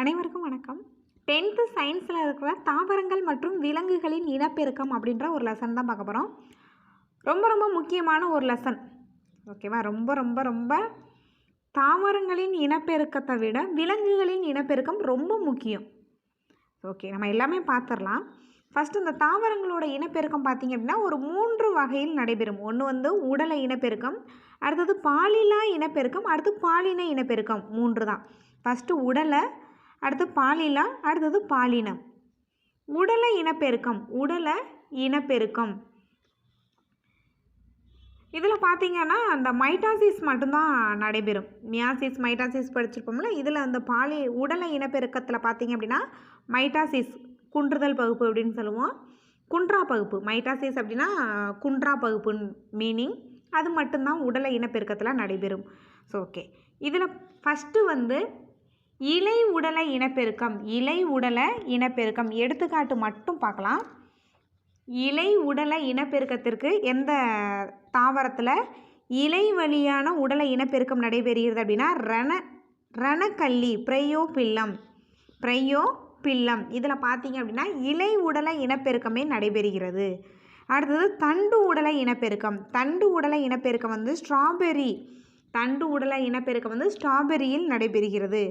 அனைவருக்கும் வணக்கம். டென்த்து சயின்ஸில் இருக்கிற தாவரங்கள் மற்றும் விலங்குகளின் இனப்பெருக்கம் அப்படின்ற ஒரு லெசன் தான் பார்க்க போகிறோம் ரொம்ப ரொம்ப முக்கியமான ஒரு லெசன் ஓகேவா ரொம்ப ரொம்ப ரொம்ப தாவரங்களின் இனப்பெருக்கத்தை விட விலங்குகளின் இனப்பெருக்கம் ரொம்ப முக்கியம். ஓகே நம்ம எல்லாமே பார்த்துடலாம். ஃபஸ்ட்டு இந்த தாவரங்களோட இனப்பெருக்கம் பார்த்திங்க அப்படின்னா ஒரு மூன்று வகையில் நடைபெறும். ஒன்று வந்து உடலை இனப்பெருக்கம் அடுத்தது பாலிலா இனப்பெருக்கம் அடுத்து பாலின இனப்பெருக்கம். மூன்று தான். ஃபஸ்ட்டு உடலை அடுத்து பாலிலா அடுத்தது பாலினம். உடலை இனப்பெருக்கம் உடலை இனப்பெருக்கம். இதில் பார்த்தீங்கன்னா அந்த மைட்டாசிஸ் மட்டும்தான் நடைபெறும். மியாசிஸ் மைட்டாசிஸ் படிச்சிருப்போம்ல இதில் அந்த பாலி உடலை இனப்பெருக்கத்தில் பார்த்தீங்க அப்படின்னா மைட்டாசிஸ் குன்றுதல் பகுப்பு அப்படின்னு சொல்லுவோம். குன்றா பகுப்பு மைட்டாசிஸ் அப்படின்னா குன்றா பகுப்பு மீனிங் அது மட்டும்தான் உடலை இனப்பெருக்கத்தில் நடைபெறும். ஸோ ஓகே இதில் ஃபஸ்ட்டு வந்து இலை உடலை இனப்பெருக்கம் இலை உடலை இனப்பெருக்கம். எடுத்துக்காட்டு மட்டும் பார்க்கலாம். இலை உடலை இனப்பெருக்கத்திற்கு எந்த தாவரத்தில் இலை வழியான உடலை இனப்பெருக்கம் நடைபெறுகிறது அப்படின்னா ரண ரணக்கல்லி பிரையோ பில்லம் பிரையோ பில்லம் இதில் பார்த்தீங்க அப்படின்னா இலை உடலை இனப்பெருக்கமே நடைபெறுகிறது. அடுத்தது தண்டு உடலை இனப்பெருக்கம். தண்டு உடலை இனப்பெருக்கம் வந்து ஸ்ட்ராபெரி. தண்டு உடலை இனப்பெருக்கம் வந்து ஸ்ட்ராபெரியில் நடைபெறுகிறது.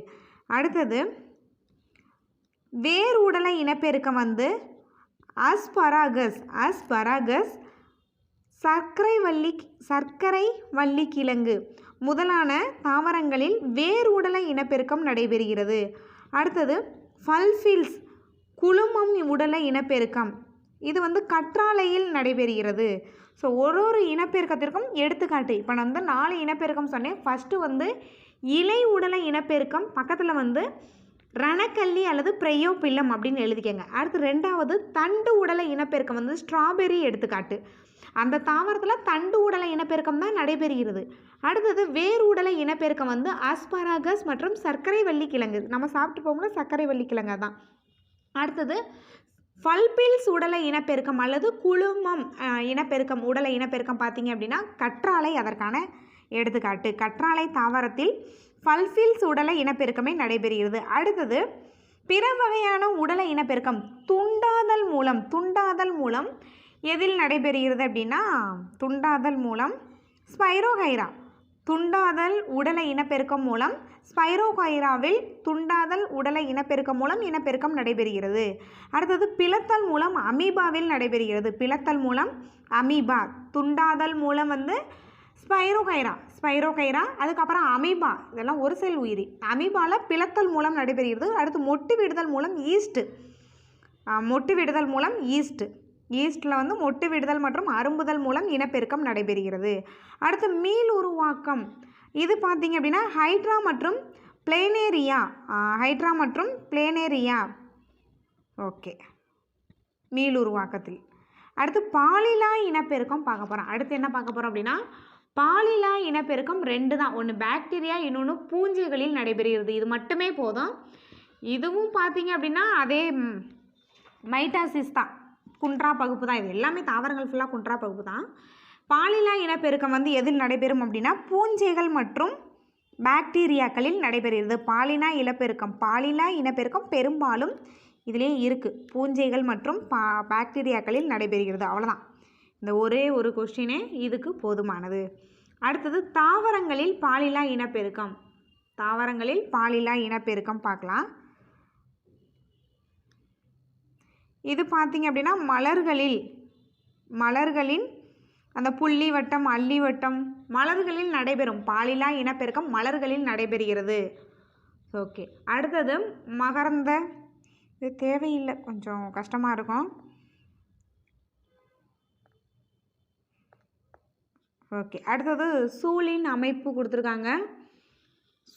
அடுத்தது வேர் உடலை இனப்பெருக்கம் வந்து அஸ்பராகஸ் அஸ்பராகஸ் சர்க்கரை வள்ளி சர்க்கரை வள்ளி கிழங்கு முதலான தாவரங்களில் வேர் உடலை இனப்பெருக்கம் நடைபெறுகிறது. அடுத்தது ஃபல்ஃபில்ஸ் குழுமம் உடலை இனப்பெருக்கம். இது வந்து கற்றாழையில் நடைபெறுகிறது. ஸோ ஒரு ஒரு இனப்பெருக்கத்திற்கும் எடுத்துக்காட்டு. இப்போ நான் வந்து நாலு இனப்பெருக்கம் சொன்னேன். ஃபஸ்ட்டு வந்து இலை உடலை இனப்பெருக்கம் பக்கத்தில் வந்து ரணக்கல்லி அல்லது பிரையோ பில்லம் அப்படின்னு எழுதிக்கங்க. அடுத்து ரெண்டாவது தண்டு உடலை இனப்பெருக்கம் வந்து ஸ்ட்ராபெரி எடுத்துக்காட்டு. அந்த தாவரத்தில் தண்டு உடலை இனப்பெருக்கம் தான் நடைபெறுகிறது. அடுத்தது வேர் உடலை இனப்பெருக்கம் வந்து ஆஸ்பராகஸ் மற்றும் சர்க்கரை வள்ளி கிழங்கு. நம்ம சாப்பிட்டு போகும்போது சர்க்கரை வள்ளி கிழங்கு தான் அடுத்தது ஃபல்பில்ஸ் உடலை இனப்பெருக்கம் அல்லது குழுமம் இனப்பெருக்கம் உடலை இனப்பெருக்கம் பார்த்தீங்க அப்படின்னா கற்றாழை அதற்கான எடுத்துக்காட்டு கற்றாழை தாவரத்தில் ஃபல்ஃபில்ஸ் உடலை இனப்பெருக்கமே நடைபெறுகிறது. அடுத்தது பிற வகையான உடலை இனப்பெருக்கம் துண்டாதல் மூலம் துண்டாதல் மூலம் எதில் நடைபெறுகிறது அப்படின்னா துண்டாதல் மூலம் ஸ்பைரோகைரா துண்டாதல் உடலை இனப்பெருக்கம் மூலம் ஸ்பைரோகைராவில் துண்டாதல் உடலை இனப்பெருக்கம் மூலம் இனப்பெருக்கம் நடைபெறுகிறது. அடுத்தது பிளத்தல் மூலம் அமீபாவில் நடைபெறுகிறது. பிளத்தல் மூலம் அமீபா துண்டாதல் மூலம் வந்து ஸ்பைரோகைரா ஸ்பைரோகைரா அதுக்கப்புறம் அமீபா இதெல்லாம் ஒரு செல் உயிரி. அமீபாவில் பிளத்தல் மூலம் நடைபெறுகிறது. அடுத்து மொட்டு விடுதல் மூலம் ஈஸ்ட்டு. மொட்டு விடுதல் மூலம் ஈஸ்ட்டு. ஈஸ்ட்டில் வந்து மொட்டு விடுதல் மற்றும் அரும்புதல் மூலம் இனப்பெருக்கம் நடைபெறுகிறது. அடுத்து மீள் உருவாக்கம். இது பார்த்தீங்க அப்படின்னா ஹைட்ரா மற்றும் பிளேனேரியா. ஹைட்ரா மற்றும் பிளேனேரியா. ஓகே. மீள் உருவாக்கத்தில். அடுத்து பாலிலா இனப்பெருக்கம் பார்க்க போகிறோம் அடுத்து என்ன பார்க்க போகிறோம் அப்படின்னா பாலிலா இனப்பெருக்கம் ரெண்டு தான். ஒன்று பாக்டீரியா இன்னொன்று பூஞ்சைகளில் நடைபெறுகிறது. இது மட்டுமே போதும். இதுவும் பார்த்தீங்க அப்படின்னா அதே மைட்டாசிஸ் தான். குன்றா பகுப்பு தான். இது எல்லாமே தாவரங்கள் ஃபுல்லாக குன்றா பகுப்பு தான். பாலிலா இனப்பெருக்கம் வந்து எதில் நடைபெறும் அப்படின்னா பூஞ்சைகள் மற்றும் பாக்டீரியாக்களில் நடைபெறுகிறது. பாலினா இனப்பெருக்கம் பாலிலா இனப்பெருக்கம் பெரும்பாலும் இதிலே இருக்குது பூஞ்சைகள் மற்றும் பா பாக்டீரியாக்களில் நடைபெறுகிறது. அவ்வளோதான் இந்த ஒரே ஒரு கொஸ்டினே இதுக்கு போதுமானது. அடுத்தது தாவரங்களில் பாலிலா இனப்பெருக்கம். தாவரங்களில் பாலிலா இனப்பெருக்கம் பார்க்கலாம். இது பார்த்தீங்க அப்படின்னா மலர்களில் மலர்களின் அந்த புள்ளி வட்டம் அள்ளி வட்டம் மலர்களில் நடைபெறும் பாலிலா இனப்பெருக்கம் மலர்களில் நடைபெறுகிறது. ஓகே அடுத்தது மகரந்த. இது தேவையில்லை. கொஞ்சம் கஷ்டமாக இருக்கும். ஓகே. அடுத்தது சூழின் அமைப்பு கொடுத்துருக்காங்க.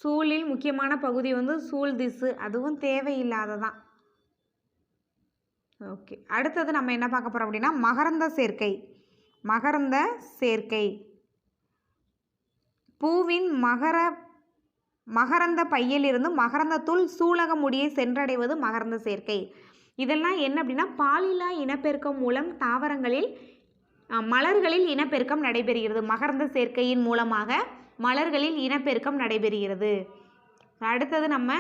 சூழில் முக்கியமான பகுதி வந்து சூழ் திசு. அதுவும் தேவையில்லாததான். ஓகே. அடுத்தது நம்ம என்ன பார்க்க போகிறோம் அப்படின்னா மகரந்த சேர்க்கை. மகரந்த சேர்க்கை. பூவின் மகர மகரந்த பையிலிருந்து மகரந்தத்துள் சூலக முடியை சென்றடைவது மகரந்த சேர்க்கை. இதெல்லாம் என்ன அப்படின்னா பாலிலா இனப்பெருக்கம் மூலம் தாவரங்களில் மலர்களில் இனப்பெருக்கம் நடைபெறுகிறது. மகரந்த சேர்க்கையின் மூலமாக மலர்களில் இனப்பெருக்கம் நடைபெறுகிறது. அடுத்தது நம்ம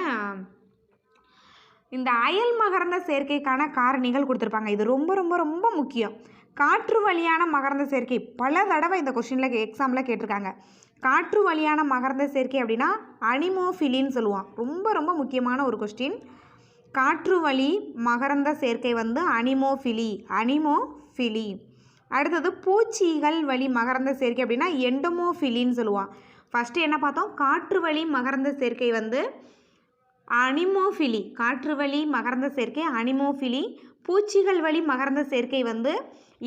இந்த அயல் மகரந்த சேர்க்கைக்கான காரணிகள் கொடுத்துருப்பாங்க. இது ரொம்ப ரொம்ப ரொம்ப முக்கியம். காற்று வழியான மகரந்த சேர்க்கை. பல தடவை இந்த கொஷினில் எக்ஸாமில் கேட்டிருக்காங்க. காற்று வழியான மகரந்த சேர்க்கை அப்படின்னா அனிமோஃபிலின்னு சொல்லுவான் ரொம்ப ரொம்ப முக்கியமான ஒரு கொஸ்டின் காற்று வழி மகரந்த சேர்க்கை வந்து அனிமோஃபிலி அனிமோஃபிலி. அடுத்தது பூச்சிகள் வழி மகரந்த சேர்க்கை அப்படின்னா எண்டமோஃபிலின்னு சொல்லுவான். ஃபஸ்ட்டு என்ன பார்த்தோம்? காற்று வழி மகரந்த சேர்க்கை வந்து அனிமோஃபிலி காற்று வழி மகரந்த சேர்க்கை அனிமோஃபிலி. பூச்சிகள் வழி மகரந்த சேர்க்கை வந்து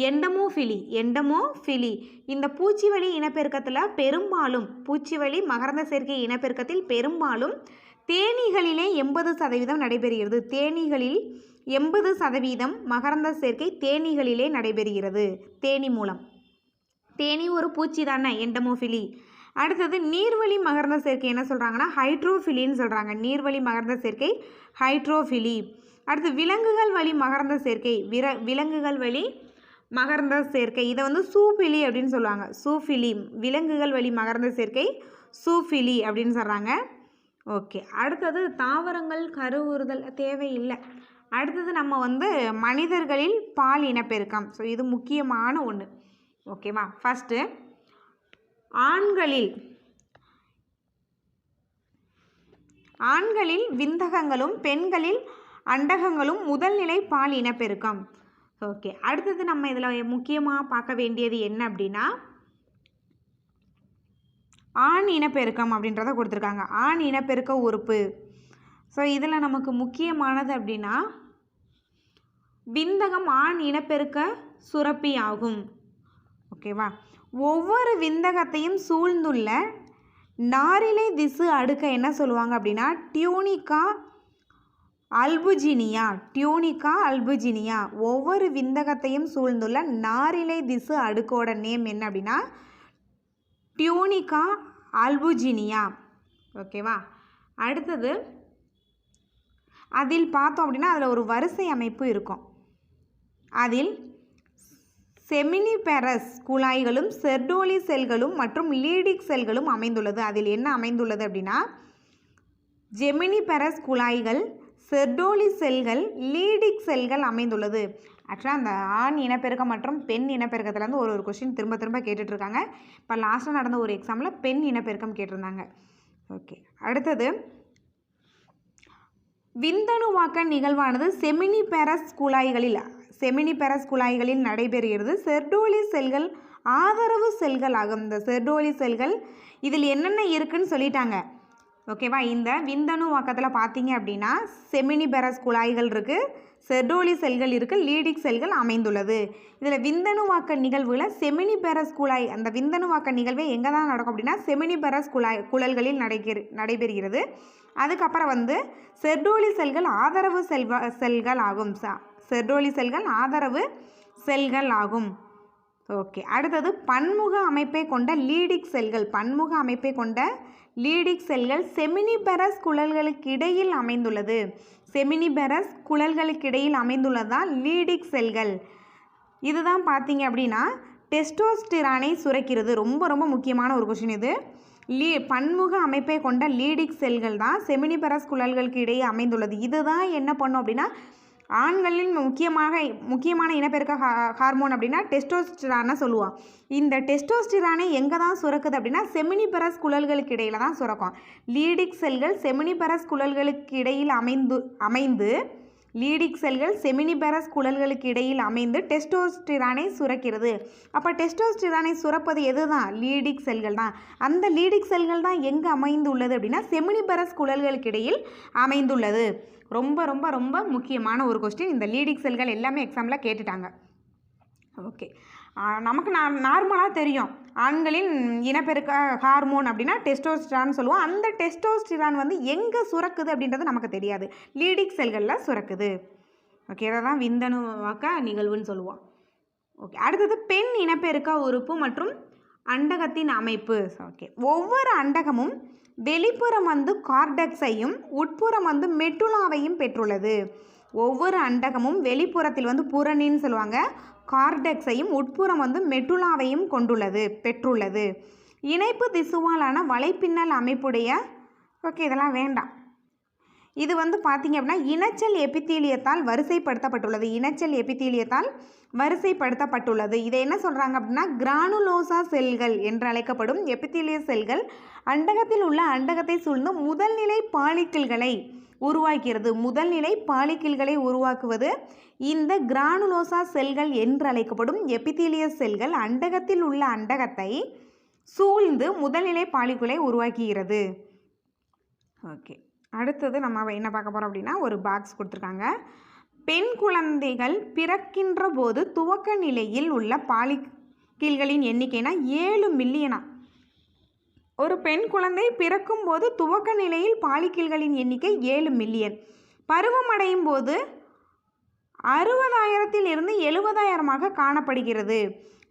எண்டமோஃபிலி எண்டமோஃபிலி இந்த பூச்சி வழி இனப்பெருக்கத்தில் பெரும்பாலும் பூச்சி வழி மகரந்த சேர்க்கை இனப்பெருக்கத்தில் பெரும்பாலும் தேனீகளிலே எண்பது சதவீதம் நடைபெறுகிறது. தேனீகளில் எண்பது சதவீதம் மகரந்த சேர்க்கை தேனீகளிலே நடைபெறுகிறது. தேனி மூலம். தேனி ஒரு பூச்சி தானே எண்டமோஃபிலி. அடுத்தது நீர்வழி மகரந்த சேர்க்கை என்ன சொல்கிறாங்கன்னா ஹைட்ரோஃபிலின்னு சொல்கிறாங்க நீர்வழி மகர்ந்த சேர்க்கை ஹைட்ரோஃபிலி. அடுத்து விலங்குகள் வழி மகரந்த சேர்க்கை விர விலங்குகள் வழி மகரந்த சேர்க்கை. இதை வந்து சூஃபிலி அப்படின்னு சொல்லுவாங்க. சூஃபிலி விலங்குகள் வழி மகரந்த சேர்க்கை சூஃபிலி அப்படின்னு சொல்கிறாங்க ஓகே. அடுத்தது தாவரங்கள் கருவுறுதல் தேவையில்லை. அடுத்தது நம்ம வந்து மனிதர்களில் பால் இனப்பெருக்கம். ஸோ இது முக்கியமான ஒன்று ஓகேவா ஃபஸ்ட்டு ஆண்களில் ஆண்களில் விந்தகங்களும் பெண்களில் அண்டகங்களும் முதல்நிலை பால் இனப்பெருக்கம். ஓகே அடுத்தது நம்ம இதில் முக்கியமாக பார்க்க வேண்டியது என்ன அப்படின்னா ஆண் இனப்பெருக்கம் அப்படின்றத கொடுத்துருக்காங்க. ஆண் இனப்பெருக்க உறுப்பு. ஸோ இதில் நமக்கு முக்கியமானது அப்படின்னா விந்தகம் ஆண் இனப்பெருக்க சுரப்பி ஆகும் ஓகேவா ஒவ்வொரு விந்தகத்தையும் சூழ்ந்துள்ள நாரிலை திசு அடுக்க என்ன சொல்லுவாங்க அப்படின்னா டியூனிகா அல்புஜினியா டியூனிகா அல்புஜினியா. ஒவ்வொரு விந்தகத்தையும் சூழ்ந்துள்ள நாரிலை திசு அடுக்கோட நேம் என்ன அப்படின்னா டியூனிகா அல்புஜினியா. ஓகேவா அடுத்தது அதில் பார்த்தோம் அப்படின்னா அதில் ஒரு வரிசை அமைப்பு இருக்கும். அதில் செமினிபெரஸ் குழாய்களும் செர்டோலி செல்களும் மற்றும் லீடிக் செல்களும் அமைந்துள்ளது. அதில் என்ன அமைந்துள்ளது அப்படின்னா ஜெமினிபெரஸ் குழாய்கள் செர்டோலி செல்கள் லீடிக் செல்கள் அமைந்துள்ளது. ஆக்சுவலாக அந்த ஆண் இனப்பெருக்கம் மற்றும் பெண் இனப்பெருக்கத்துலேருந்து ஒரு ஒரு கொஷின் திரும்ப திரும்ப கேட்டுட்ருக்காங்க இப்போ லாஸ்ட்டாக நடந்த ஒரு எக்ஸாமில் பெண் இனப்பெருக்கம் கேட்டிருந்தாங்க. ஓகே அடுத்தது விந்தணுவாக்க நிகழ்வானது செமினிபெரஸ் குழாய்களில் செமினி பெரஸ் குழாய்களில் நடைபெறுகிறது. செர்டோலி செல்கள் ஆதரவு செல்கள் ஆகும் இந்த செர்டோலி செல்கள் இதில் என்னென்ன இருக்குன்னு சொல்லிட்டாங்க. ஓகேவா? இந்த விந்தணு வாக்கத்தில் பார்த்தீங்க அப்படின்னா செமினிபெரஸ் குழாய்கள் இருக்குது செர்டோலி செல்கள் இருக்குது லீடிக் செல்கள் அமைந்துள்ளது. இதில் விந்தணுவாக்க நிகழ்வுல செமினிபெரஸ் குழாய் அந்த விந்தணுவாக்க நிகழ்வே எங்கே தான் நடக்கும் அப்படின்னா செமினிபெரஸ் குழாய் குழல்களில் நடைபெறு நடைபெறுகிறது. அதுக்கப்புறம் வந்து செர்டோலி செல்கள் ஆதரவு செல்வ செல்கள் ஆகும். செர்டோலி செல்கள் ஆதரவு செல்கள் ஆகும். ஓகே அடுத்தது பன்முக அமைப்பை கொண்ட லீடிக் செல்கள் பன்முக அமைப்பை கொண்ட லீடிக் செல்கள் செமினிபெரஸ் குழல்களுக்கு இடையில் அமைந்துள்ளது. செமினிபெரஸ் குழல்களுக்கிடையில் அமைந்துள்ளதால் லீடிக் செல்கள். இதுதான் பார்த்தீங்க அப்படின்னா டெஸ்டோஸ்டிரானை சுரக்கிறது. ரொம்ப ரொம்ப முக்கியமான ஒரு கொஷின் இது. லீ பன்முக அமைப்பை கொண்ட லீடிக் செல்கள் தான் செமினிபெரஸ் குழல்களுக்கு இடையே அமைந்துள்ளது. இதுதான் என்ன பண்ணும் அப்படின்னா ஆண்களின் முக்கியமாக முக்கியமான இனப்பெருக்க ஹா- ஹார்மோன் அப்படின்னா டெஸ்டோஸ்டிரானை சொல்லுவோம் இந்த டெஸ்டோஸ்டிரானை எங்கே தான் சுரக்குது அப்படின்னா செமினிபெரஸ் குழல்களுக்கு இடையில தான் சுரக்கும். லீடிக் செல்கள் செமினிபெரஸ் குழல்களுக்கு இடையில் அமைந்து அமைந்து லீடிக் செல்கள் செமினிபெரஸ் குழல்களுக்கு இடையில் அமைந்து டெஸ்டோஸ்டிரானை சுரக்கிறது. அப்போ டெஸ்டோஸ்டிரானை சுரப்பது எது தான் லீடிக் செல்கள் தான். அந்த லீடிக் செல்கள் தான் எங்கே அமைந்துள்ளது அப்படின்னா செமினிபெரஸ் குழல்களுக்கு இடையில் அமைந்துள்ளது. ரொம்ப ரொம்ப ரொம்ப முக்கியமான ஒரு கொஸ்டின் இந்த லீடிக் செல்கள் எல்லாமே எக்ஸாமில் கேட்டுட்டாங்க. ஓகே. நமக்கு நான் நார்மலாக தெரியும். ஆண்களின் இனப்பெருக்க ஹார்மோன் அப்படின்னா டெஸ்டோஸ்டிரான் சொல்லுவோம். அந்த டெஸ்டோஸ்டிரான் வந்து எங்கே சுரக்குது அப்படின்றது நமக்கு தெரியாது. லீடிக் செல்களில் சுரக்குது. ஓகே இதை தான் விந்தணுவாக்க நிகழ்வுன்னு சொல்லுவோம். ஓகே அடுத்தது பெண் இனப்பெருக்க உறுப்பு மற்றும் அண்டகத்தின் அமைப்பு. ஓகே ஒவ்வொரு அண்டகமும் வெளிப்புறம் வந்து கார்டெக்ஸையும் உட்புறம் வந்து மெட்டுலாவையும் பெற்றுள்ளது. ஒவ்வொரு அண்டகமும் வெளிப்புறத்தில் வந்து புறணின்னு சொல்லுவாங்க. கார்டெக்ஸையும் உட்புறம் வந்து மெட்டுலாவையும் கொண்டுள்ளது பெற்றுள்ளது. இணைப்பு திசுவாலான வலைப்பின்னல் அமைப்புடைய ஓகே இதெல்லாம் வேண்டாம். இது வந்து பார்த்திங்க அப்படின்னா இனச்சல் எபித்தீலியத்தால் வரிசைப்படுத்தப்பட்டுள்ளது. இனச்சல் எபித்தீலியத்தால் வரிசைப்படுத்தப்பட்டுள்ளது. இதை என்ன சொல்கிறாங்க அப்படின்னா கிரானுலோசா செல்கள் என்று அழைக்கப்படும் எபித்தீலிய செல்கள் அண்டகத்தில் உள்ள அண்டகத்தை சூழ்ந்து முதல்நிலை பாலிக்கிள்களை உருவாக்கிறது. முதல்நிலை பாலிக்கிள்களை உருவாக்குவது இந்த கிரானுலோசா செல்கள் என்று அழைக்கப்படும் எபித்தீலிய செல்கள் அண்டகத்தில் உள்ள அண்டகத்தை சூழ்ந்து முதல்நிலை பாலிக்குலை உருவாக்குகிறது. ஓகே. அடுத்தது நம்ம என்ன பார்க்க போகிறோம் அப்படின்னா ஒரு பாக்ஸ் கொடுத்துருக்காங்க. பெண் குழந்தைகள் பிறக்கின்ற போது துவக்க நிலையில் உள்ள பாலிக்கீல்களின் எண்ணிக்கைனா ஏழு மில்லியனா ஒரு பெண் குழந்தை பிறக்கும் போது துவக்க நிலையில் பாலிக்கீல்களின் எண்ணிக்கை ஏழு மில்லியன் பருவமடையும் போது அறுபதாயிரத்தில் இருந்து எழுபதாயிரமாக காணப்படுகிறது.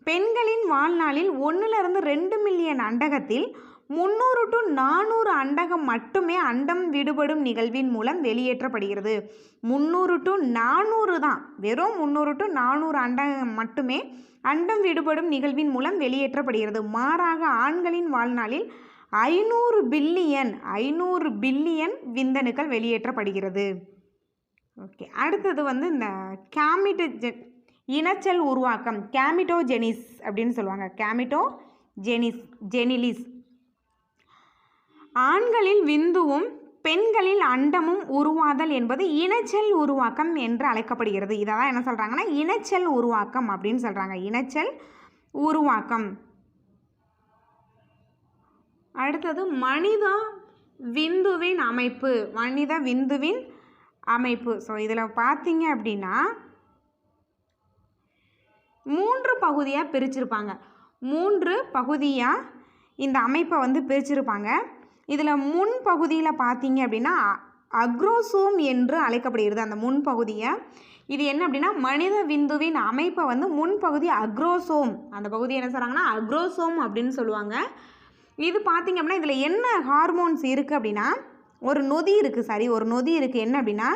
பெண்களின் வாழ்நாளில் ஒன்றிலிருந்து ரெண்டு மில்லியன் அண்டகத்தில் முந்நூறு டு நானூறு அண்டகம் மட்டுமே அண்டம் விடுபடும் நிகழ்வின் மூலம் வெளியேற்றப்படுகிறது. முந்நூறு டு நானூறு தான். வெறும் முந்நூறு டு நானூறு அண்டகம் மட்டுமே அண்டம் விடுபடும் நிகழ்வின் மூலம் வெளியேற்றப்படுகிறது. மாறாக ஆண்களின் வாழ்நாளில் ஐநூறு பில்லியன் ஐநூறு பில்லியன் விந்தணுக்கள் வெளியேற்றப்படுகிறது. ஓகே. அடுத்தது வந்து இந்த கேமிட்டோ இனச்சல் உருவாக்கம். கேமிட்டோஜெனிஸ் அப்படின்னு சொல்லுவாங்க. கேமிட்டோ ஜெனிஸ் ஜெனிலிஸ். ஆண்களில் விந்துவும் பெண்களில் அண்டமும் உருவாதல் என்பது இனச்சல் உருவாக்கம் என்று அழைக்கப்படுகிறது. இதை தான் என்ன சொல்கிறாங்கன்னா இனச்சல் உருவாக்கம் அப்படின்னு சொல்கிறாங்க இனச்சல் உருவாக்கம். அடுத்தது மனித விந்துவின் அமைப்பு. மனித விந்துவின் அமைப்பு. ஸோ இதில் பார்த்தீங்க அப்படின்னா மூன்று பகுதியாக பிரிச்சிருப்பாங்க. மூன்று பகுதியாக இந்த அமைப்பை வந்து பிரிச்சிருப்பாங்க. இதில் முன் பகுதியில் பார்த்தீங்க அப்படின்னா அக்ரோசோம் என்று அழைக்கப்படுகிறது அந்த முன்பகுதியை. இது என்ன அப்படின்னா மனித விந்துவின் அமைப்பை வந்து முன்பகுதி அக்ரோசோம். அந்த பகுதி என்ன சொல்கிறாங்கன்னா அக்ரோசோம் அப்படின்னு சொல்லுவாங்க. இது பார்த்தீங்க அப்படின்னா இதில் என்ன ஹார்மோன்ஸ் இருக்குது அப்படின்னா ஒரு நொதி இருக்குது சரி ஒரு நொதி இருக்குது என்ன அப்படின்னா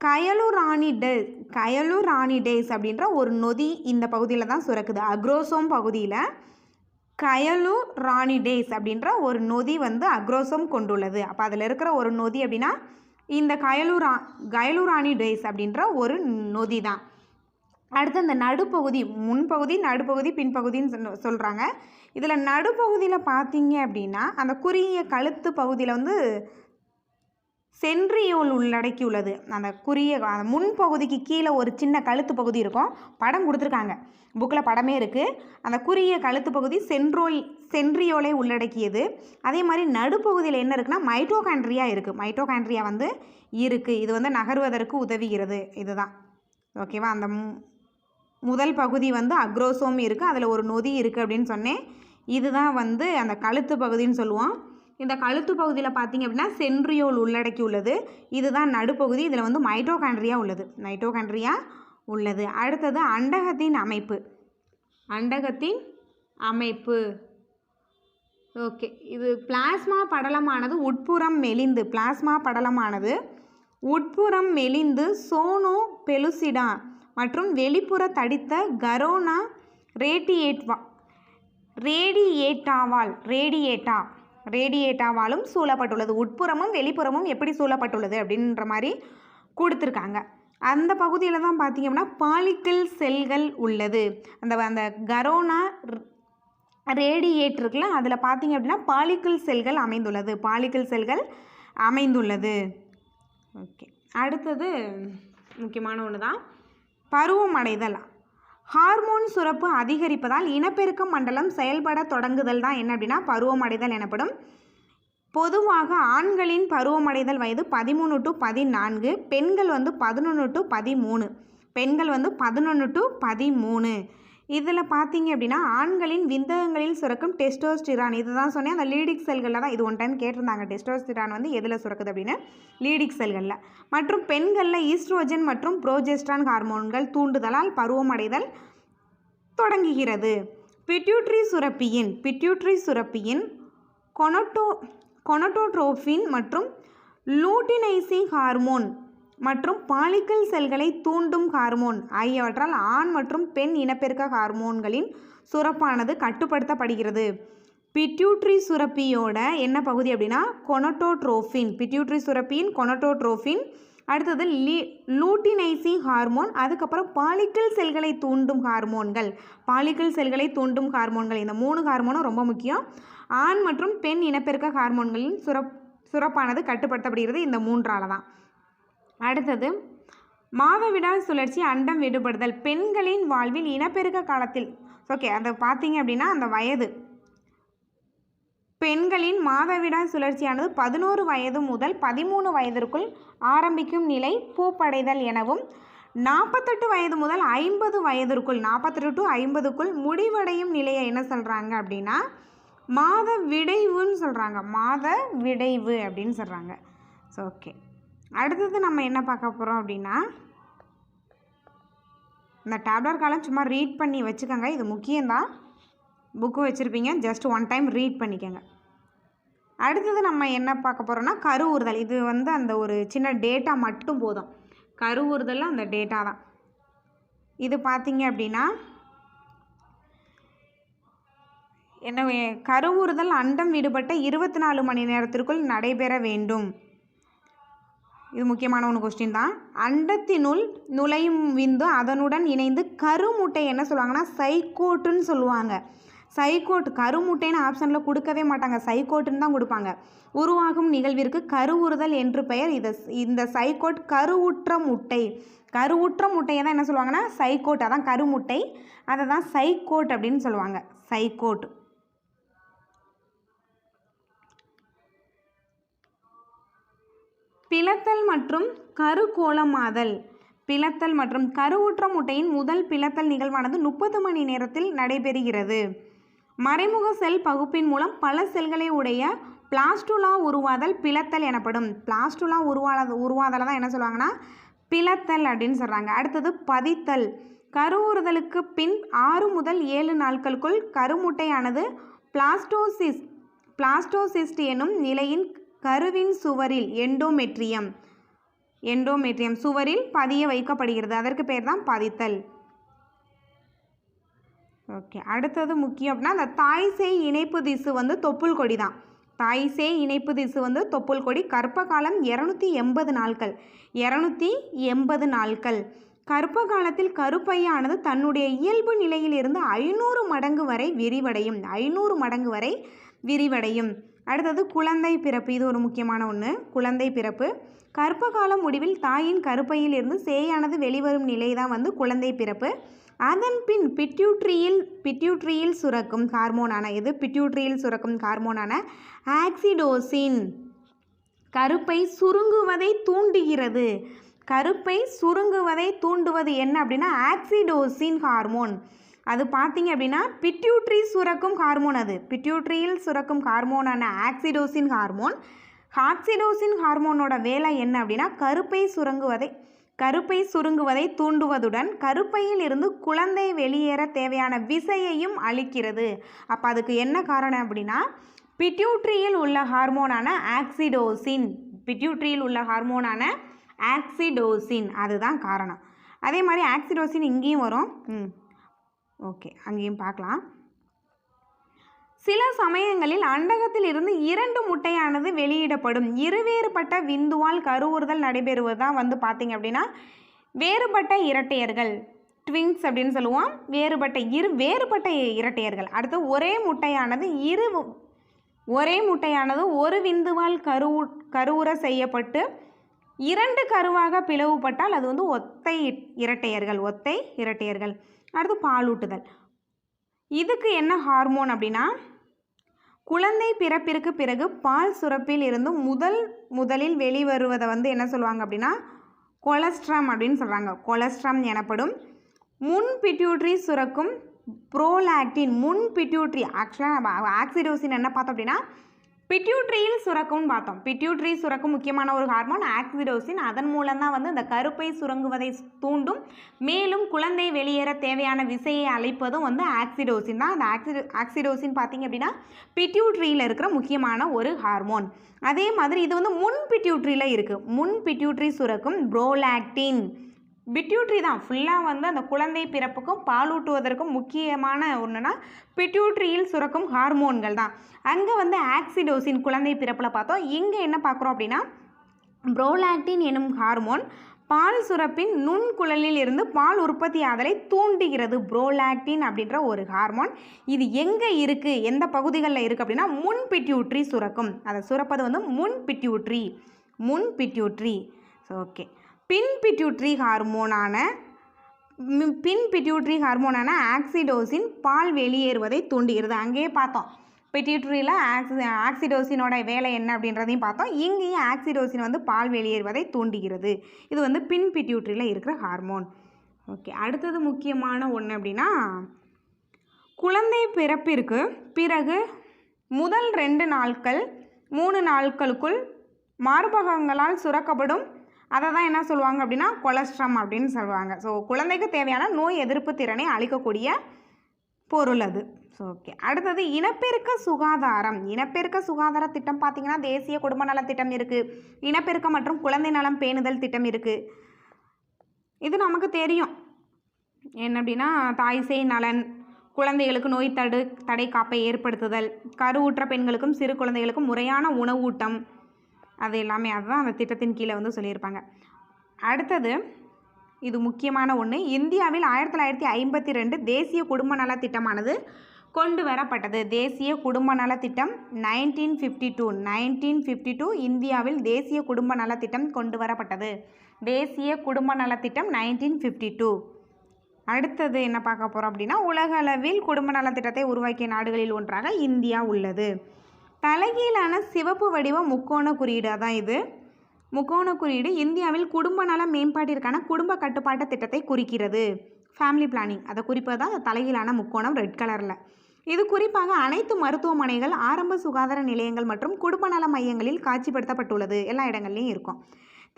கயலுரானிடேஸ் கயலுரானிடேஸ் அப்படின்ற ஒரு நொதி இந்த பகுதியில் தான் சுரக்குது அக்ரோசோம் பகுதியில். கயலு ராணிடேஸ் அப்படின்ற ஒரு நொதி வந்து அக்ரோசம் கொண்டுள்ளது. அப்போ அதில் இருக்கிற ஒரு நொதி அப்படின்னா இந்த கயலுரா கயலுராணி டேஸ் அப்படின்ற ஒரு நொதி தான். அடுத்து அந்த நடுப்பகுதி முன்பகுதி நடுப்பகுதி பின்பகுதின்னு சொல் சொல்கிறாங்க இதில் நடுப்பகுதியில் பார்த்தீங்க அப்படின்னா அந்த குறுகிய கழுத்து பகுதியில் வந்து சென்ட்ரியோல் உள்ளடக்கியுள்ளது. அந்த குறுகிய அந்த முன்பகுதிக்கு கீழே ஒரு சின்ன கழுத்து பகுதி இருக்கும். படம் கொடுத்துருக்காங்க. புக்கில் படமே இருக்குது அந்த குறுகிய கழுத்து பகுதி சென்ட்ரோல் சென்ட்ரியோலை உள்ளடக்கியது. அதே மாதிரி நடுப்பகுதியில் என்ன இருக்குன்னா மைட்டோகாண்ட்ரியா இருக்குது மைட்டோகாண்ட்ரியா வந்து இருக்குது இது வந்து நகர்வதற்கு உதவுகிறது. இதுதான். ஓகேவா அந்த மு- முதல் பகுதி வந்து அக்ரோசோம் இருக்குது அதில் ஒரு நொதி இருக்குது அப்படின்னு சொன்னேன். இதுதான் வந்து அந்த கழுத்து பகுதின்னு சொல்லுவோம். இந்த கழுத்து பகுதியில் பார்த்தீங்க அப்படின்னா சென்ட்ரியோல் உள்ளடக்கி உள்ளது. இதுதான் நடுப்பகுதி. இதில் வந்து மைட்டோகாண்ட்ரியா உள்ளது. மைட்டோகாண்ட்ரியா உள்ளது. அடுத்தது அண்டகத்தின் அமைப்பு. அண்டகத்தின் அமைப்பு. ஓகே இது பிளாஸ்மா படலமானது உட்புறம் மெலிந்து பிளாஸ்மா படலமானது உட்புறம் மெலிந்து சோனோ பெலுசிடா மற்றும் வெளிப்புற தடித்த கரோனா ரேடியேட்வா ரேடியேட்டாவால் ரேடியேட்டா. ரேடியேட்டாவாலும் சூழப்பட்டுள்ளது. உட்புறமும் வெளிப்புறமும் எப்படி சூழப்பட்டுள்ளது அப்படின்ற மாதிரி கொடுத்துருக்காங்க. அந்த பகுதியில் தான் பார்த்தீங்க அப்படின்னா பாலிக்கல் செல்கள் உள்ளது. அந்த அந்த கரோனா ரேடியேட் இருக்குல்ல அதில் பார்த்தீங்க அப்படின்னா பாலிக்கல் செல்கள் அமைந்துள்ளது. பாலிக்கல் செல்கள் அமைந்துள்ளது. ஓகே. அடுத்தது முக்கியமான ஒன்று தான் பருவமடைதல். ஹார்மோன் சுரப்பு அதிகரிப்பதால் இனப்பெருக்க மண்டலம் செயல்பட தொடங்குதல் தான் என்ன அப்படின்னா பருவமடைதல் எனப்படும். பொதுவாக ஆண்களின் பருவமடைதல் வயது பதிமூணு டு பதினான்கு பெண்கள் வந்து பதினொன்று டு பதிமூணு பெண்கள் வந்து பதினொன்று டு பதிமூணு. இதில் பார்த்தீங்க அப்படின்னா ஆண்களின் விந்தகங்களில் சுரக்கும் டெஸ்டோஸ்டிரான். இதுதான் சொன்னேன் அந்த லீடிக் செல்களில் தான் இது ஒன் டைம் கேட்டிருந்தாங்க. டெஸ்டோஸ்டிரான் வந்து எதில் சுரக்குது அப்படின்னு? லீடிக் செல்களில். மற்றும் பெண்களில் ஈஸ்ட்ரோஜன் மற்றும் ப்ரோஜெஸ்ட்ரான் ஹார்மோன்கள் தூண்டுதலால் பருவமடைதல் தொடங்குகிறது. பிட்யூட்ரி சுரப்பியின் பிட்யூட்ரி சுரப்பியின் கொனட்டோ கொனட்டோட்ரோஃபின் மற்றும் லூட்டினைசிங் ஹார்மோன் மற்றும் பாலிக்கல் செல்களை தூண்டும் ஹார்மோன். ஆகியவற்றால் ஆண் மற்றும் பெண் இனப்பெருக்க ஹார்மோன்களின் சுரப்பானது கட்டுப்படுத்தப்படுகிறது. பிட்யூட்ரி சுரப்பியோட என்ன பகுதி அப்படின்னா கொனட்டோட்ரோஃபின் பிட்யூட்ரி சுரப்பியின் கொனட்டோட்ரோஃபின் அடுத்தது லீ லூட்டினைசிங் ஹார்மோன் அதுக்கப்புறம் பாலிக்கல் செல்களை தூண்டும் ஹார்மோன்கள். பாலிக்கல் செல்களை தூண்டும் ஹார்மோன்கள் இந்த மூணு ஹார்மோனும் ரொம்ப முக்கியம். ஆண் மற்றும் பெண் இனப்பெருக்க ஹார்மோன்களின் சுரப் சுரப்பானது கட்டுப்படுத்தப்படுகிறது இந்த மூன்றால் தான் அடுத்தது மாதவிடாய் சுழற்சி அண்டம் விடுபடுதல் பெண்களின் வாழ்வில் இனப்பெருக்க காலத்தில். ஓகே அதை பார்த்தீங்க அப்படின்னா அந்த வயது. பெண்களின் மாதவிடாய் சுழற்சியானது பதினோரு வயது முதல் பதிமூணு வயதிற்குள் ஆரம்பிக்கும் நிலை பூப்படைதல் எனவும் நாற்பத்தெட்டு வயது முதல் ஐம்பது வயதிற்குள் நாற்பத்தெட்டு டு ஐம்பதுக்குள் முடிவடையும் நிலையை என்ன சொல்கிறாங்க அப்படின்னா மாத விடைவுன்னு சொல்கிறாங்க மாத விடைவு அப்படின்னு சொல்கிறாங்க ஸோ ஓகே அடுத்தது நம்ம என்ன பார்க்க போகிறோம் அப்படின்னா இந்த டேப்லெட் காலம் சும்மா ரீட் பண்ணி வச்சுக்கோங்க. இது முக்கியம்தான். புக்கு வச்சுருப்பீங்க. ஜஸ்ட் ஒன் டைம் ரீட் பண்ணிக்கோங்க. அடுத்தது நம்ம என்ன பார்க்க போகிறோம்னா கருவுறுதல் இது வந்து அந்த ஒரு சின்ன டேட்டா மட்டும் போதும். கருவுறுதலில் அந்த டேட்டா தான். இது பார்த்தீங்க அப்படின்னா என்ன கருவுறுதல் அண்டம் விடுபட்ட இருபத்தி நாலு மணி நேரத்திற்குள் நடைபெற வேண்டும். இது முக்கியமான ஒன்று கொஸ்டின் தான். அண்டத்தினுள் நுழையும் விந்து அதனுடன் இணைந்து கருமுட்டை என்ன சொல்லுவாங்கன்னா சைக்கோட்டுன்னு சொல்லுவாங்க. சைக்கோட் கருமுட்டைன்னு ஆப்ஷனில் கொடுக்கவே மாட்டாங்க. சைக்கோட்டுன்னு தான் கொடுப்பாங்க. உருவாகும் நிகழ்விற்கு கருவுறுதல் என்று பெயர். இதை இந்த சைக்கோட் கருவுற்ற முட்டை. கருவுற்ற முட்டையை தான் என்ன சொல்லுவாங்கன்னா சைக்கோட் அதான் கருமுட்டை. அதை தான் சைக்கோட் அப்படின்னு சொல்லுவாங்க. சைக்கோட் பிளத்தல் மற்றும் கருக்கோளமாதல் பிளத்தல் மற்றும் கருவுற்ற முட்டையின் முதல் பிளத்தல் நிகழ்வானது முப்பது மணி நேரத்தில் நடைபெறுகிறது. மறைமுக செல் பகுப்பின் மூலம் பல செல்களை உடைய பிளாஸ்டுலா உருவாதல் பிளத்தல் எனப்படும். பிளாஸ்டுலா உருவாத உருவாதலை தான் என்ன சொல்லுவாங்கன்னா? பிளத்தல் அப்படின்னு சொல்கிறாங்க அடுத்தது பதித்தல். கருவுறுதலுக்கு பின் ஆறு முதல் ஏழு நாட்களுக்குள் கருமுட்டையானது பிளாஸ்டோசிஸ் பிளாஸ்டோசிஸ்ட் எனும் நிலையின் கருவின் சுவரில் எண்டோமெட்ரியம். எண்டோமெட்ரியம் சுவரில் பதிய வைக்கப்படுகிறது. அதற்கு பேர் தான் பதித்தல். ஓகே. அடுத்தது முக்கியம் அப்படின்னா அந்த தாய் இணைப்பு திசு வந்து தொப்புள் கொடி தான். தாய் இணைப்பு திசு வந்து தொப்புள் கொடி. கர்ப்ப காலம் இரநூத்தி எண்பது நாட்கள் இரநூத்தி எண்பது நாட்கள் கர்ப்ப காலத்தில் கருப்பையானது தன்னுடைய இயல்பு நிலையிலிருந்து ஐநூறு மடங்கு வரை விரிவடையும். ஐநூறு மடங்கு வரை விரிவடையும். அடுத்தது குழந்தை பிறப்பு. இது ஒரு முக்கியமான ஒன்று குழந்தை பிறப்பு. கர்ப்ப காலம் முடிவில் தாயின் கருப்பையில் இருந்து சேயானது வெளிவரும் நிலை தான் வந்து குழந்தை பிறப்பு. அதன் பின் பிட்யூட்ரியில் பிட்யூட்ரியில் சுரக்கும் ஹார்மோனான இது பிட்யூட்ரியில் சுரக்கும் ஹார்மோனான ஆக்சிடோசின் கருப்பை சுருங்குவதை தூண்டுகிறது. கருப்பை சுருங்குவதை தூண்டுவது என்ன அப்படின்னா ஆக்சிடோசின் ஹார்மோன் அது பார்த்தீங்க அப்படின்னா பிட்யூட்ரி சுரக்கும் ஹார்மோன் அது. பிட்யூட்ரியில் சுரக்கும் ஹார்மோனான ஆக்சிடோசின் ஹார்மோன் ஆக்சிடோசின் ஹார்மோனோட வேலை என்ன அப்படின்னா கருப்பை சுரங்குவதை கருப்பை சுருங்குவதை தூண்டுவதுடன் கருப்பையில் இருந்து குழந்தை வெளியேற தேவையான விசையையும் அளிக்கிறது. அப்போ அதுக்கு என்ன காரணம் அப்படின்னா பிட்யூட்ரியில் உள்ள ஹார்மோனான ஆக்சிடோசின் பிட்யூட்ரியில் உள்ள ஹார்மோனான ஆக்சிடோசின் அதுதான் காரணம். அதே மாதிரி ஆக்சிடோசின் இங்கேயும் வரும். ம். ஓகே அங்கேயும் பார்க்கலாம். சில சமயங்களில் அண்டகத்தில் இருந்து இரண்டு முட்டையானது வெளியிடப்படும். இருவேறுபட்ட விந்துவால் கருவுறுதல் நடைபெறுவதுதான் வந்து பார்த்தீங்க அப்படின்னா வேறுபட்ட இரட்டையர்கள் ட்வின்ஸ் அப்படின்னு சொல்லுவோம். வேறுபட்ட இரு வேறுபட்ட இரட்டையர்கள். அடுத்து ஒரே முட்டையானது இரு ஒரே முட்டையானது ஒரு விந்துவால் கரு கருவுற செய்யப்பட்டு இரண்டு கருவாக பிளவுபட்டால் அது வந்து ஒத்தை இரட்டையர்கள் ஒத்தை இரட்டையர்கள். அடுத்து பாலூட்டுதல். இதுக்கு என்ன ஹார்மோன் அப்படின்னா குழந்தை பிறப்பிற்கு பிறகு பால் சுரப்பில் இருந்து முதல் முதலில் வெளிவருவதை வந்து என்ன சொல்லுவாங்க அப்படின்னா கொலஸ்ட்ரம் அப்படின்னு சொல்கிறாங்க கொலஸ்ட்ரம் எனப்படும் முன் பிட்யூட்ரி சுரக்கும் ப்ரோலாக்டின் முன் பிட்யூட்ரி ஆக்சுவலாக நம்ம ஆக்சிடோசின் என்ன பார்த்தோம் அப்படின்னா பிட்யூட்ரியில் சுரக்கும்னு பார்த்தோம். பிட்யூட்ரி சுரக்கும் முக்கியமான ஒரு ஹார்மோன் ஆக்சிடோசின் அதன் மூலம் தான் வந்து இந்த கருப்பை சுரங்குவதை தூண்டும். மேலும் குழந்தை வெளியேற தேவையான விசையை அழைப்பதும் வந்து ஆக்சிடோசின் தான். அந்த ஆக்சிடோ ஆக்சிடோசின் பார்த்தீங்க அப்படின்னா பிட்யூட்ரியில் இருக்கிற முக்கியமான ஒரு ஹார்மோன் அதே மாதிரி இது வந்து முன் பிட்யூட்ரியில் இருக்குது முன் பிட்யூட்ரி சுரக்கும் ப்ரோலாக்டின் பிட்யூட்ரி தான். ஃபுல்லாக வந்து அந்த குழந்தை பிறப்புக்கும் பாலூட்டுவதற்கும் முக்கியமான ஒன்றுனா பிட்யூட்ரியில் சுரக்கும் ஹார்மோன்கள் தான். அங்கே வந்து ஆக்சிடோசின் குழந்தை பிறப்பில் பார்த்தோம். இங்கே என்ன பார்க்குறோம் அப்படின்னா புரோலாக்டின் எனும் ஹார்மோன் பால் சுரப்பின் நுண்குழலில் இருந்து பால் உற்பத்தி ஆதலை தூண்டுகிறது. புரோலாக்டின் அப்படின்ற ஒரு ஹார்மோன். இது எங்கே இருக்குது எந்த பகுதிகளில் இருக்குது அப்படின்னா முன் பிட்யூட்ரி சுரக்கும். அதை சுரப்பது வந்து முன் பிட்யூட்ரி. முன் பிட்யூட்ரி. ஓகே பின்பிட்யூட்ரி ஹார்மோனான ம், பின் பிட்யூட்ரி ஹார்மோனான ஆக்சிடோசின் பால் வெளியேறுவதை தூண்டுகிறது. அங்கேயே பார்த்தோம். பிட்யூட்ரியில் ஆக்சி ஆக்சிடோசினோட வேலை என்ன அப்படின்றதையும் பார்த்தோம். இங்கேயும் ஆக்சிடோசின் வந்து பால் வெளியேறுவதை தூண்டுகிறது. இது வந்து பின் பிட்யூட்ரியில் இருக்கிற ஹார்மோன். ஓகே அடுத்தது முக்கியமான ஒன்று அப்படின்னா குழந்தை பிறப்பிற்கு பிறகு முதல் ரெண்டு நாட்கள் மூணு நாட்களுக்குள் மார்பகங்களால் சுரக்கப்படும் அதை தான் என்ன சொல்லுவாங்க அப்படின்னா கொலஸ்ட்ரம் அப்படின்னு சொல்லுவாங்க. ஸோ குழந்தைக்கு தேவையான நோய் எதிர்ப்பு திறனை அளிக்கக்கூடிய பொருள் அது. ஸோ ஓகே அடுத்தது இனப்பெருக்க சுகாதாரம். இனப்பெருக்க சுகாதார திட்டம் பார்த்தீங்கன்னா தேசிய குடும்ப நல திட்டம் இருக்குது இனப்பெருக்க மற்றும் குழந்தை நலம் பேணுதல் திட்டம் இருக்குது இது நமக்கு தெரியும். என்ன அப்படின்னா தாய் நலன் குழந்தைகளுக்கு நோய் தடு தடை காப்பை ஏற்படுத்துதல் கருவுற்ற பெண்களுக்கும் சிறு குழந்தைகளுக்கும் முறையான உணவூட்டம் அது எல்லாமே அதுதான் அந்த திட்டத்தின் கீழே வந்து சொல்லியிருப்பாங்க. அடுத்தது இது முக்கியமான ஒன்று இந்தியாவில் ஆயிரத்தி தொள்ளாயிரத்தி ஐம்பத்தி ரெண்டு தேசிய குடும்ப நல திட்டமானது கொண்டு வரப்பட்டது. தேசிய குடும்ப நலத்திட்டம் திட்டம் nineteen fifty two nineteen fifty two இந்தியாவில் தேசிய குடும்ப நலத்திட்டம் திட்டம் கொண்டு வரப்பட்டது. தேசிய குடும்ப நல திட்டம் நைன்டீன் ஃபிஃப்டி டூ. அடுத்தது என்ன பார்க்க போகிறோம் அப்படின்னா உலக அளவில் குடும்ப நலத் திட்டத்தை உருவாக்கிய நாடுகளில் ஒன்றாக இந்தியா உள்ளது. தலைகீழான சிவப்பு வடிவ முக்கோண குறியீடாக தான் இது. முக்கோண குறியீடு இந்தியாவில் குடும்ப நல மேம்பாட்டிற்கான குடும்ப கட்டுப்பாட்டு திட்டத்தை குறிக்கிறது. ஃபேமிலி பிளானிங் அதை குறிப்பது தான் அந்த தலைகீழான முக்கோணம் ரெட் கலரில் இது குறிப்பாக அனைத்து மருத்துவமனைகள் ஆரம்ப சுகாதார நிலையங்கள் மற்றும் குடும்ப நல மையங்களில் காட்சிப்படுத்தப்பட்டுள்ளது. எல்லா இடங்கள்லையும் இருக்கும்.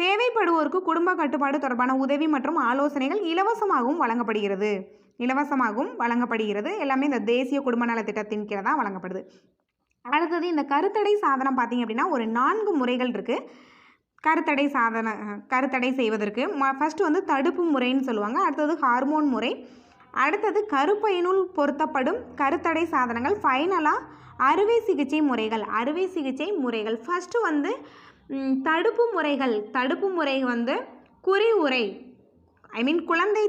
தேவைப்படுவோருக்கு குடும்ப கட்டுப்பாடு தொடர்பான உதவி மற்றும் ஆலோசனைகள் இலவசமாகவும் வழங்கப்படுகிறது. இலவசமாகவும் வழங்கப்படுகிறது. எல்லாமே இந்த தேசிய குடும்ப நல திட்டத்தின் கீழே தான் வழங்கப்படுது. அடுத்தது இந்த கருத்தடை சாதனம் பார்த்தீங்க அப்படின்னா ஒரு நான்கு முறைகள் இருக்குது கருத்தடை சாதன கருத்தடை செய்வதற்கு. ம ஃபஸ்ட்டு வந்து தடுப்பு முறைன்னு சொல்லுவாங்க. அடுத்தது ஹார்மோன் முறை. அடுத்தது கருப்பையினுள் பொருத்தப்படும் கருத்தடை சாதனங்கள். ஃபைனலாக அறுவை சிகிச்சை முறைகள். அறுவை சிகிச்சை முறைகள். ஃபஸ்ட்டு வந்து தடுப்பு முறைகள். தடுப்பு முறை வந்து குறி உரை ஐ மீன் குழந்தை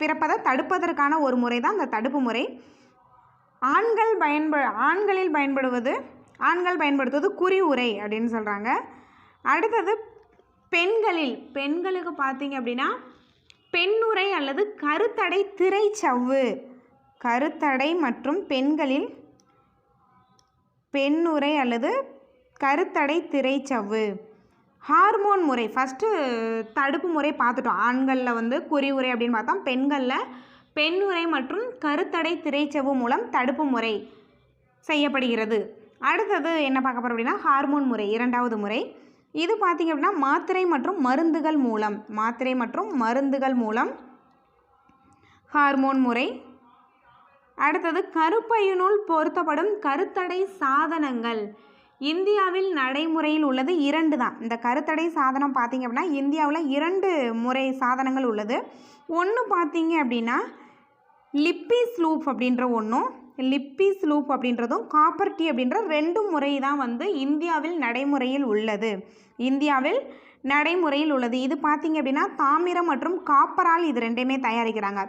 பிறப்பதை தடுப்பதற்கான ஒரு முறை தான் இந்த தடுப்பு முறை. ஆண்கள் பயன்ப ஆண்களில் பயன்படுவது ஆண்கள் பயன்படுத்துவது குறி உரை அப்படின்னு சொல்கிறாங்க அடுத்தது பெண்களில் பெண்களுக்கு பார்த்தீங்க அப்படின்னா பெண்ணுரை அல்லது கருத்தடை திரைச்சவ்வு கருத்தடை மற்றும் பெண்களில் பெண்ணுரை அல்லது கருத்தடை திரைச்சவ்வு ஹார்மோன் முறை ஃபஸ்ட்டு தடுப்பு முறை பார்த்துட்டோம். ஆண்களில் வந்து குறி உரை அப்படின்னு பார்த்தோம். பெண்களில் பெண்ணுரை மற்றும் கருத்தடை திரைச்சவு மூலம் தடுப்பு முறை செய்யப்படுகிறது. அடுத்தது என்ன பார்க்க போகிறோம் அப்படின்னா ஹார்மோன் முறை இரண்டாவது முறை. இது பார்த்திங்க அப்படின்னா மாத்திரை மற்றும் மருந்துகள் மூலம் மாத்திரை மற்றும் மருந்துகள் மூலம் ஹார்மோன் முறை. அடுத்தது கருப்பையினுள் பொருத்தப்படும் கருத்தடை சாதனங்கள். இந்தியாவில் நடைமுறையில் உள்ளது இரண்டு தான். இந்த கருத்தடை சாதனம் பார்த்திங்க அப்படின்னா இந்தியாவில் இரண்டு முறை சாதனங்கள் உள்ளது. ஒன்று பார்த்தீங்க அப்படின்னா லிப்பி ஸ்லூப் அப்படின்ற ஒன்றும் லிப்பி ஸ்லூப் அப்படின்றதும் காப்பர் டீ அப்படின்ற ரெண்டு முறை தான் வந்து இந்தியாவில் நடைமுறையில் உள்ளது. இந்தியாவில் நடைமுறையில் உள்ளது. இது பார்த்திங்க அப்படின்னா தாமிரம் மற்றும் காப்பரால் இது ரெண்டையுமே தயாரிக்கிறாங்க.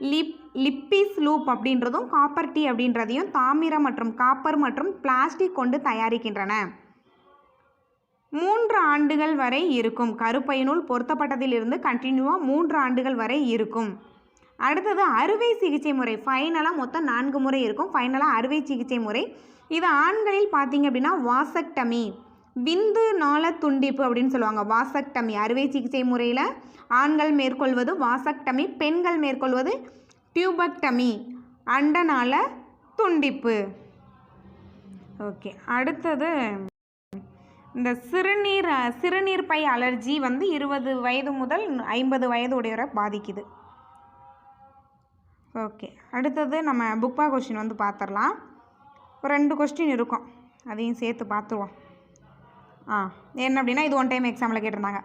லிப் லிப்பி ஸ்லூப் அப்படின்றதும் காப்பர் டீ அப்படின்றதையும் தாமிரம் மற்றும் காப்பர் மற்றும் பிளாஸ்டிக் கொண்டு தயாரிக்கின்றன. மூன்று ஆண்டுகள் வரை இருக்கும். கருப்பையினுள் பொருத்தப்பட்டதிலிருந்து கண்டினியூவாக மூன்று ஆண்டுகள் வரை இருக்கும். அடுத்தது அறுவை சிகிச்சை முறை. ஃபைனலாக மொத்தம் நான்கு முறை இருக்கும். ஃபைனலாக அறுவை சிகிச்சை முறை. இது ஆண்களில் பார்த்தீங்க அப்படின்னா வாசக்டமி. விந்து நாள துண்டிப்பு அப்படின்னு சொல்லுவாங்க. வாசக்டமி அறுவை சிகிச்சை முறையில் ஆண்கள் மேற்கொள்வது வாசக்டமி பெண்கள் மேற்கொள்வது டியூபக்டமி அண்டநாள துண்டிப்பு. ஓகே அடுத்தது இந்த சிறுநீர் சிறுநீர் பை அலர்ஜி வந்து இருபது வயது முதல் ஐம்பது வயது உடையவரை பாதிக்குது. ஓகே அடுத்தது நம்ம புக்பா கொஸ்டின் வந்து பார்த்துடலாம் ஒரு ரெண்டு கொஸ்டின் இருக்கும். அதையும் சேர்த்து பார்த்துருவோம் ஆ என்ன அப்படின்னா இது ஒன் டைம் எக்ஸாமில் கேட்டிருந்தாங்க.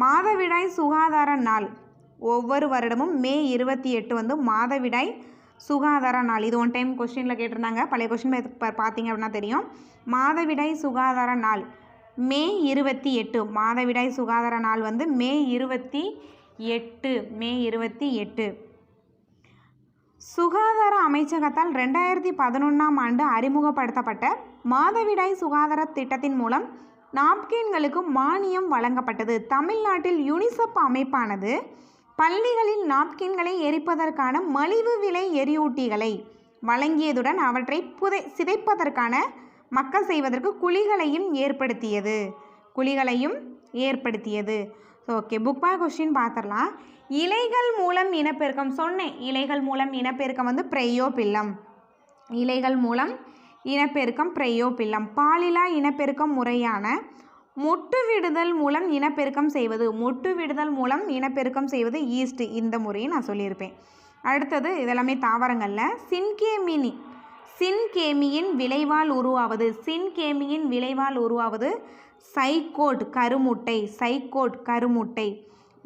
மாதவிடாய் சுகாதார நாள். ஒவ்வொரு வருடமும் மே இருபத்தி எட்டு வந்து மாதவிடாய் சுகாதார நாள். இது ஒன் டைம் கொஸ்டினில் கேட்டிருந்தாங்க. பழைய கொஸ்டின் பேப்பர் பார்த்தீங்க அப்படின்னா தெரியும். மாதவிடாய் சுகாதார நாள். மே இருபத்தி எட்டு. மாதவிடாய் சுகாதார நாள் வந்து மே இருபத்தி எட்டு. மே இருபத்தி எட்டு. சுகாதார அமைச்சகத்தால் ரெண்டாயிரத்தி பதினொன்றாம் ஆண்டு அறிமுகப்படுத்தப்பட்ட மாதவிடாய் சுகாதார திட்டத்தின் மூலம் நாப்கின்களுக்கு மானியம் வழங்கப்பட்டது. தமிழ்நாட்டில் யுனிசெப் அமைப்பானது பள்ளிகளில் நாப்கின்களை எரிப்பதற்கான மலிவு விலை எரியூட்டிகளை வழங்கியதுடன் அவற்றை புதை சிதைப்பதற்கான மக்கள் செய்வதற்கு குழிகளையும் ஏற்படுத்தியது. குழிகளையும் ஏற்படுத்தியது. ஓகே புக் பாய் கொஸ்டின் பார்த்துடலாம் இலைகள் மூலம் இனப்பெருக்கம். சொன்னேன். இலைகள் மூலம் இனப்பெருக்கம் வந்து பிரையோ பில்லம் இலைகள் மூலம் இனப்பெருக்கம் ப்ரெய்யோ பாலிலா இனப்பெருக்கம் முறையான மொட்டு விடுதல் மூலம் இனப்பெருக்கம் செய்வது. மொட்டு விடுதல் மூலம் இனப்பெருக்கம் செய்வது ஈஸ்ட். இந்த முறையை நான் சொல்லியிருப்பேன். அடுத்தது இதெல்லாமே தாவரங்களில். சின்கேமினி. சின்கேமியின் விளைவால் உருவாவது. சின்கேமியின் விளைவால் உருவாவது சைக்கோட் கருமுட்டை. சைக்கோட் கருமுட்டை.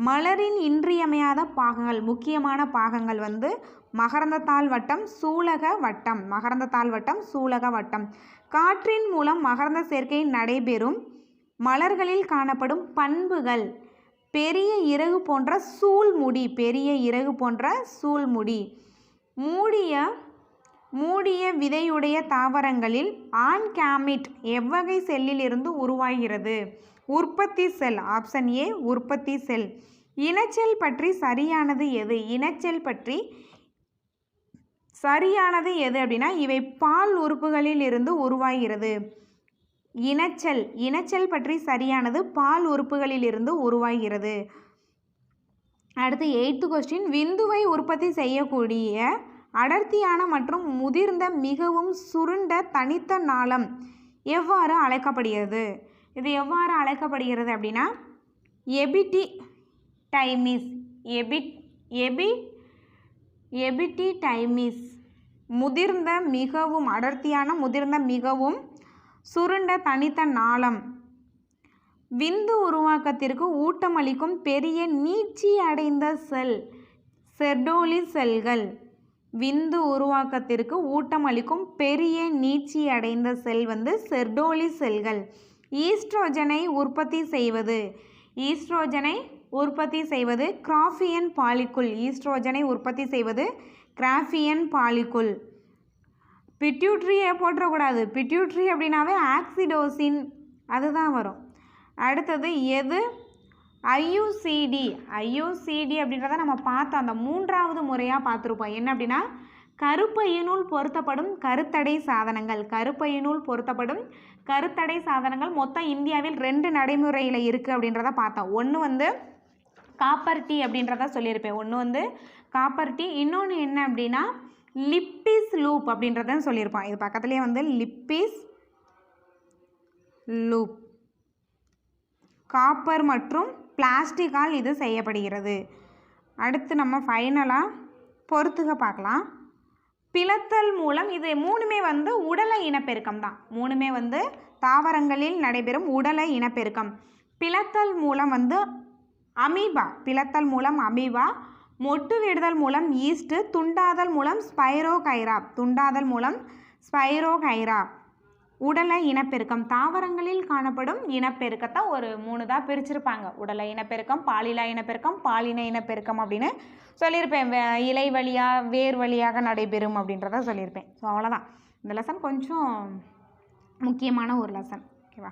மலரின் இன்றியமையாத பாகங்கள் முக்கியமான பாகங்கள் வந்து மகரந்தத்தாள் வட்டம் சூலக வட்டம். மகரந்தத்தாள் வட்டம் சூலக வட்டம். காற்றின் மூலம் மகரந்த சேர்க்கை நடைபெறும் மலர்களில் காணப்படும் பண்புகள். பெரிய இறகு போன்ற சூழ்முடி பெரிய இறகு போன்ற சூழ்முடி மூடிய மூடிய விதையுடைய தாவரங்களில் ஆண் கேமிட் எவ்வகை செல்லில் இருந்து உருவாகிறது? உற்பத்தி செல். ஆப்ஷன் ஏ உற்பத்தி செல். இனச்செல் பற்றி சரியானது எது? இனச்செல் பற்றி சரியானது எது அப்படின்னா இவை பால் உறுப்புகளில் இருந்து உருவாகிறது. இனச்சல். இனச்சல் பற்றி சரியானது பால் உறுப்புகளில் இருந்து உருவாகிறது. அடுத்து எயித்து கொஸ்டின் விந்துவை உற்பத்தி செய்யக்கூடிய அடர்த்தியான மற்றும் முதிர்ந்த மிகவும் சுருண்ட தனித்த நாளம் எவ்வாறு அழைக்கப்படுகிறது? இது எவ்வாறு அழைக்கப்படுகிறது அப்படின்னா எபிடி டைமிஸ். எபிட் எபி எபிட்டி டைமிஸ். முதிர்ந்த மிகவும் அடர்த்தியான முதிர்ந்த மிகவும் சுருண்ட தனித்த நாளம். விந்து உருவாக்கத்திற்கு ஊட்டமளிக்கும் பெரிய நீட்சி அடைந்த செல் செர்டோலி செல்கள். விந்து உருவாக்கத்திற்கு ஊட்டமளிக்கும் பெரிய நீட்சி அடைந்த செல் வந்து செர்டோலி செல்கள். ஈஸ்ட்ரோஜனை உற்பத்தி செய்வது. ஈஸ்ட்ரோஜனை உற்பத்தி செய்வது கிராஃபியன் பாலிக்குள் ஈஸ்ட்ரோஜனை உற்பத்தி செய்வது கிராஃபியன் பாலிக்குள் பிட்யூட்ரியை போட்டுறக்கூடாது பிட்யூட்ரி அப்படின்னாவே ஆக்சிடோசின் அதுதான் வரும். அடுத்தது எது? ஐயூசிடி. ஐயூசிடி அப்படின்றத நம்ம பார்த்தோம். அந்த மூன்றாவது முறையாக பார்த்துருப்போம். என்ன அப்படின்னா கருப்பையினுள் பொருத்தப்படும் கருத்தடை சாதனங்கள். கருப்பையினுள் பொருத்தப்படும் கருத்தடை சாதனங்கள் மொத்தம் இந்தியாவில் ரெண்டு நடைமுறையில் இருக்குது அப்படின்றத பார்த்தோம். ஒன்று வந்து காப்பர் டீ அப்படின்றத சொல்லியிருப்பேன். ஒன்று வந்து காப்பர் டீ இன்னொன்று என்ன அப்படின்னா லிப்பிஸ் லூப் அப்படின்றத சொல்லியிருப்பான். இது பக்கத்துலேயே வந்து லிப்பிஸ் லூப். காப்பர் மற்றும் பிளாஸ்டிக்கால் இது செய்யப்படுகிறது. அடுத்து நம்ம ஃபைனலாக பொறுத்துக பார்க்கலாம். பிளத்தல் மூலம் இது மூணுமே வந்து உடலை இனப்பெருக்கம் தான். மூணுமே வந்து தாவரங்களில் நடைபெறும் உடலை இனப்பெருக்கம். பிளத்தல் மூலம் வந்து அமீபா பிளத்தல் மூலம் அமீபா மொட்டு விடுதல் மூலம் ஈஸ்ட்டு துண்டாதல் மூலம் ஸ்பைரோகைரா துண்டாதல் மூலம் ஸ்பைரோகைரா உடலை இனப்பெருக்கம் தாவரங்களில் காணப்படும் இனப்பெருக்கத்தை ஒரு மூணு தான் பிரிச்சிருப்பாங்க. உடலை இனப்பெருக்கம் பாலிலா இனப்பெருக்கம் பாலின இனப்பெருக்கம் அப்படின்னு சொல்லியிருப்பேன். வே- இலை வழியாக வேர் வழியாக நடைபெறும் அப்படின்றத சொல்லியிருப்பேன். ஸோ அவ்வளோதான் இந்த லெசன் கொஞ்சம் முக்கியமான ஒரு லெசன் ஓகேவா